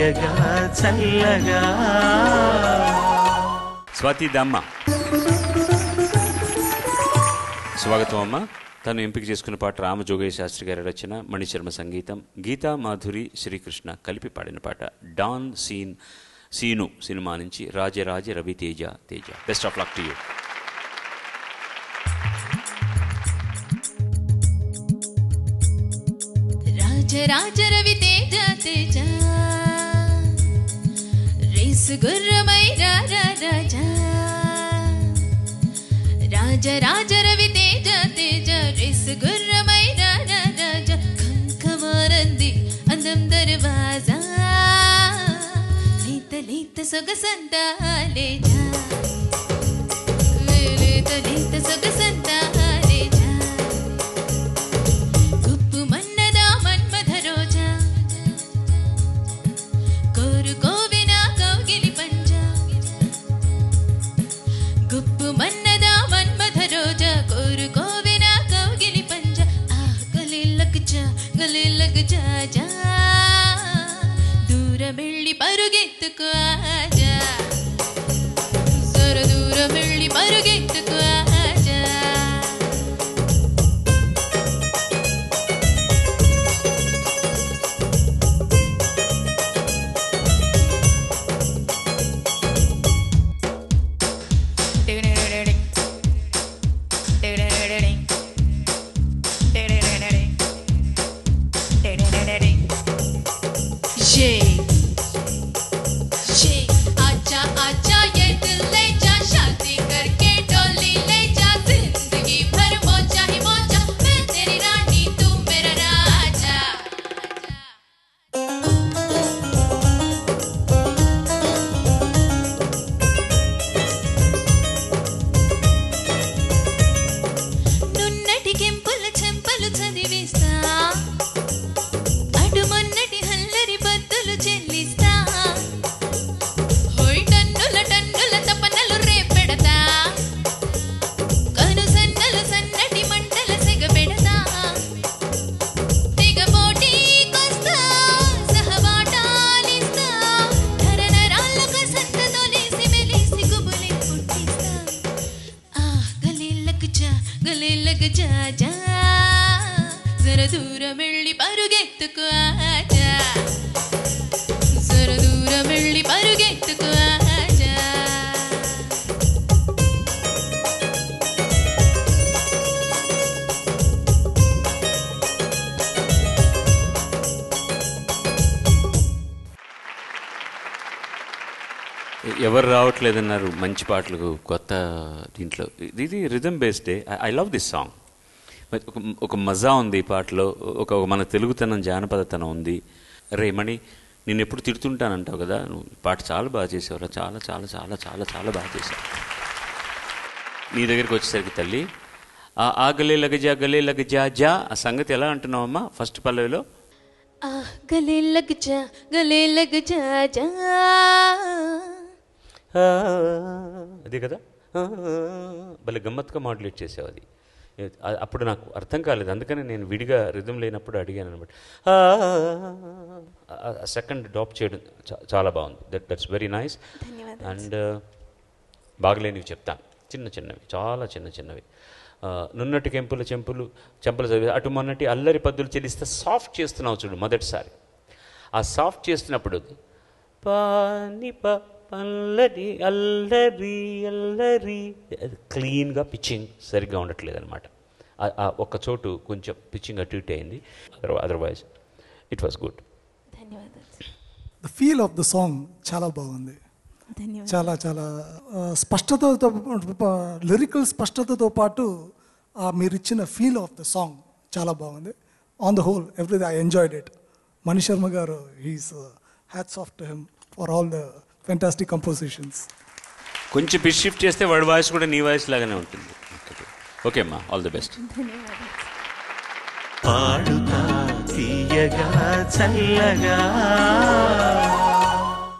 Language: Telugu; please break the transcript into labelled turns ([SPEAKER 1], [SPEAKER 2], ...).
[SPEAKER 1] తీయగా చల్లగా.
[SPEAKER 2] స్వాతి దమ్మ. స్వాగతం అమ్మ. తను ఎంపిక చేసుకున్న పాట రామజోగయ్య శాస్త్రి గారి రచన మణిశర్మ సంగీతం గీతా మాధురి శ్రీకృష్ణ కలిపి పాడిన పాట డాన్ సీన్ సీను సినిమా నుంచి Rajaraja Ravi Teja Teja. Best of luck to you.
[SPEAKER 3] Raja Raja Ravi Teja Teja. गुर राज रवि तेज तेज इस गुर्र मै राजा राजा अनन्तरवाजा सुगसन्तानेत सुखसन्ता जा गले लग जा जा ದೂರ ಬೆಳ್ಳಿ ಪರುಗೆತ್ತುಕೋ ಆಜಾ ದೂರ ದೂರ ಬೆಳ್ಳಿ ಪರುಗೆ cheek. जा जा जरा दूर मिळली परुगेतुकू आता
[SPEAKER 2] ఎవరు రావట్లేదన్నారు మంచి పాటలకు కొత్త దీంట్లో. ఇది రిథమ్ బేస్డే ఐ లవ్ దిస్ సాంగ్ ఒక మజా ఉంది ఈ పాటలో. ఒక మన తెలుగుతనం జానపదతనం ఉంది. రేమణి నేను ఎప్పుడు తిడుతుంటానంటావు కదా? నువ్వు పాట చాలా బాగా చేసావురా? చాలా చాలా చాలా చాలా చాలా బాగా చేసావు. నీ దగ్గరికి వచ్చేసరికి తల్లి ఆ ఆ గలే లగజా గలే లగజా జా. ఆ సంగతి ఎలా అంటున్నావమ్మా? ఫస్ట్ పల్లవిలో?
[SPEAKER 3] గలే లగజా గలే లగ్ జా.
[SPEAKER 2] అదే కదా? భలే గమ్మత్తుగా మాడ్యులేట్ చేసావు అది. అప్పుడు నాకు అర్థం కాలేదు. అందుకని నేను విడిగా రిధం లేనప్పుడు అడిగాను అనమాట సెకండ్ డాప్ చేయడం చా- చాలా బాగుంది. That that's very nice. And బాగలేనివి చెప్తాను. చిన్న చిన్నవి చాలా చిన్న చిన్నవి. నున్నటి కెంపుల చెంపులు చెంపలు చదివి అటు మొన్నటి అల్లరి పద్దులు చెల్లిస్తే సాఫ్ట్ చేస్తున్నావు చూడు మొదటిసారి. ఆ సాఫ్ట్ చేస్తున్నప్పుడు పాని ప అల్లరి అల్లరి అది క్లీన్గా పిచ్చింగ్ సరిగ్గా ఉండట్లేదు అనమాట ఆ ఒక్క చోటు కొంచెం పిచ్చింగ్ అటు ఇటు అయింది. అదర్వైజ్ ఇట్ వాస్ గుడ్
[SPEAKER 3] ధన్యవాదాలు.
[SPEAKER 4] The feel of the song చాలా బాగుంది. చాలా చాలా స్పష్టతతో లిరికల్ స్పష్టతతో పాటు ఆ మీరు ఇచ్చిన ఫీల్ ఆఫ్ ద సాంగ్ చాలా బాగుంది. On the whole every I enjoyed it Mani Sharma garu he's hats off to him for all the fantastic compositions
[SPEAKER 2] కొంచెం పిచ్ షిఫ్ట్ చేస్తే వాడి వాయిస్ కూడా నీ వాయిస్ లాగానే ఉంటుంది. ఓకే అమ్మా ఆల్ ది బెస్ట్
[SPEAKER 1] పాడుతా తీయగా చల్లగా.